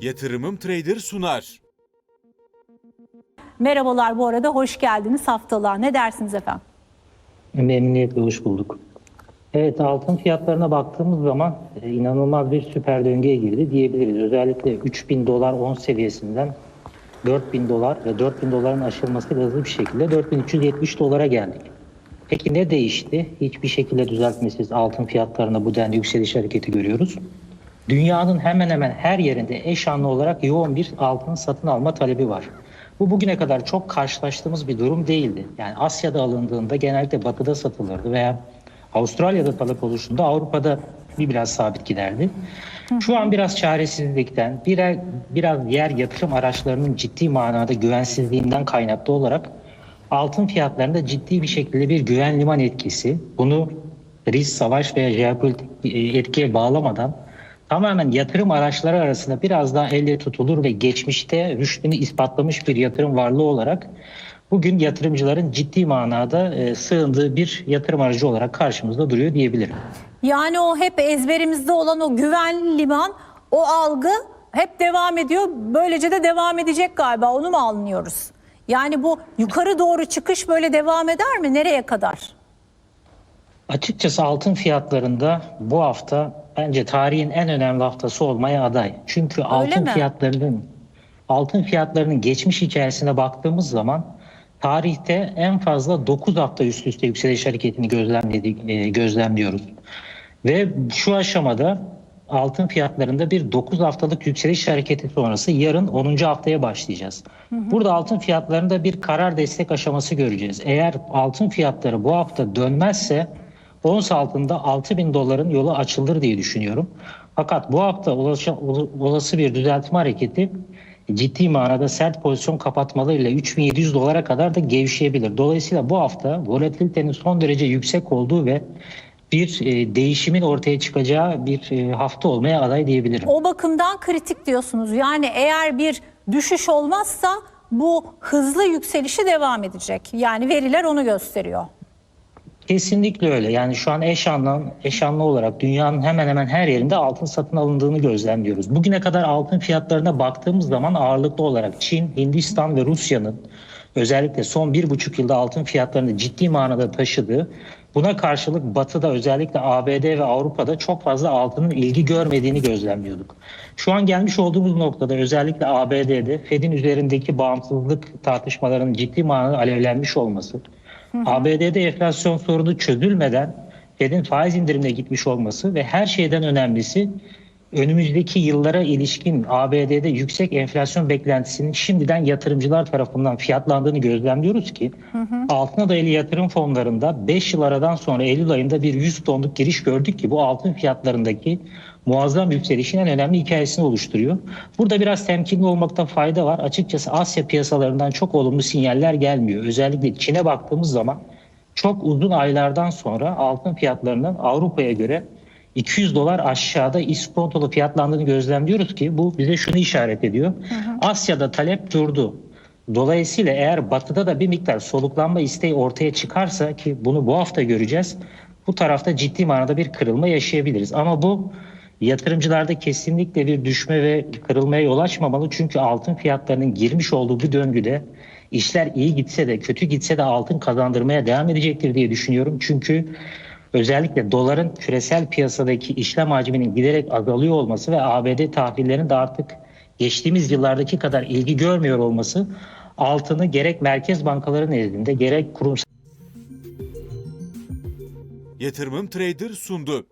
Yatırımım Trader sunar. Merhabalar bu arada hoş geldiniz haftalığa. Ne dersiniz efendim? Memnuniyetle hoş bulduk. Evet altın fiyatlarına baktığımız zaman e, inanılmaz bir süper döngüye girdi diyebiliriz. Özellikle 3000 dolar 10 seviyesinden 4000 dolar ve 4000 doların aşılmasıyla hızlı bir şekilde 4370 dolara geldik. Peki ne değişti? Hiçbir şekilde düzeltmesiz altın fiyatlarına bu denli yükseliş hareketi görüyoruz. Dünyanın hemen hemen her yerinde eş anlı olarak yoğun bir altın satın alma talebi var. Bu bugüne kadar çok karşılaştığımız bir durum değildi. Yani Asya'da alındığında genellikle batıda satılırdı veya Avustralya'da talep oluşunda Avrupa'da bir biraz sabit giderdi. Şu an biraz çaresizlikten, birer, biraz diğer yatırım araçlarının ciddi manada güvensizliğinden kaynaklı olarak altın fiyatlarında ciddi bir şekilde bir güven liman etkisi. Bunu risk, savaş veya jeopolitik e, etkiye bağlamadan tamamen yatırım araçları arasında biraz daha elle tutulur ve geçmişte rüştünü ispatlamış bir yatırım varlığı olarak bugün yatırımcıların ciddi manada e, sığındığı bir yatırım aracı olarak karşımızda duruyor diyebilirim. Yani o hep ezberimizde olan o güvenli liman, o algı hep devam ediyor. Böylece de devam edecek galiba. Onu mu anlıyoruz? Yani bu yukarı doğru çıkış böyle devam eder mi? Nereye kadar? Açıkçası altın fiyatlarında bu hafta bence tarihin en önemli haftası olmaya aday. Çünkü altın mi? fiyatlarının altın fiyatlarının geçmiş hikayesine baktığımız zaman tarihte en fazla 9 hafta üst üste yükseliş hareketini gözlemledik, e, gözlemliyoruz. Ve şu aşamada altın fiyatlarında bir 9 haftalık yükseliş hareketi sonrası yarın 10. haftaya başlayacağız. Burada altın fiyatlarında bir karar destek aşaması göreceğiz. Eğer altın fiyatları bu hafta dönmezse ons altında 6000 doların yolu açılır diye düşünüyorum. Fakat bu hafta olası bir düzeltme hareketi ciddi manada sert pozisyon kapatmalarıyla 3700 dolara kadar da gevşeyebilir. Dolayısıyla bu hafta volatilitenin son derece yüksek olduğu ve bir e, değişimin ortaya çıkacağı bir e, hafta olmaya aday diyebilirim. O bakımdan kritik diyorsunuz. Yani eğer bir düşüş olmazsa bu hızlı yükselişi devam edecek. Yani veriler onu gösteriyor. Kesinlikle öyle. Yani şu an eş anlı, eş anlı olarak dünyanın hemen hemen her yerinde altın satın alındığını gözlemliyoruz. Bugüne kadar altın fiyatlarına baktığımız zaman ağırlıklı olarak Çin, Hindistan ve Rusya'nın özellikle son bir buçuk yılda altın fiyatlarını ciddi manada taşıdığı, buna karşılık Batı'da özellikle ABD ve Avrupa'da çok fazla altının ilgi görmediğini gözlemliyorduk. Şu an gelmiş olduğumuz noktada özellikle ABD'de Fed'in üzerindeki bağımsızlık tartışmalarının ciddi manada alevlenmiş olması, ABD'de enflasyon sorunu çözülmeden Fed'in faiz indirimine gitmiş olması ve her şeyden önemlisi önümüzdeki yıllara ilişkin ABD'de yüksek enflasyon beklentisinin şimdiden yatırımcılar tarafından fiyatlandığını gözlemliyoruz ki altına dayalı yatırım fonlarında 5 yıl aradan sonra Eylül ayında bir 100 tonluk giriş gördük ki bu altın fiyatlarındaki muazzam yükselişin en önemli hikayesini oluşturuyor. Burada biraz temkinli olmakta fayda var. Açıkçası Asya piyasalarından çok olumlu sinyaller gelmiyor. Özellikle Çin'e baktığımız zaman çok uzun aylardan sonra altın fiyatlarının Avrupa'ya göre 200 dolar aşağıda iskontolu fiyatlandığını gözlemliyoruz ki bu bize şunu işaret ediyor. Asya'da talep durdu. Dolayısıyla eğer batıda da bir miktar soluklanma isteği ortaya çıkarsa ki bunu bu hafta göreceğiz. Bu tarafta ciddi manada bir kırılma yaşayabiliriz. Ama bu yatırımcılarda kesinlikle bir düşme ve kırılmaya yol açmamalı. Çünkü altın fiyatlarının girmiş olduğu bu döngüde işler iyi gitse de kötü gitse de altın kazandırmaya devam edecektir diye düşünüyorum. Çünkü özellikle doların küresel piyasadaki işlem hacminin giderek azalıyor olması ve ABD tahvillerinin de artık geçtiğimiz yıllardaki kadar ilgi görmüyor olması altını gerek merkez bankaları nezdinde gerek kurumsal Yatırımım Trader sundu.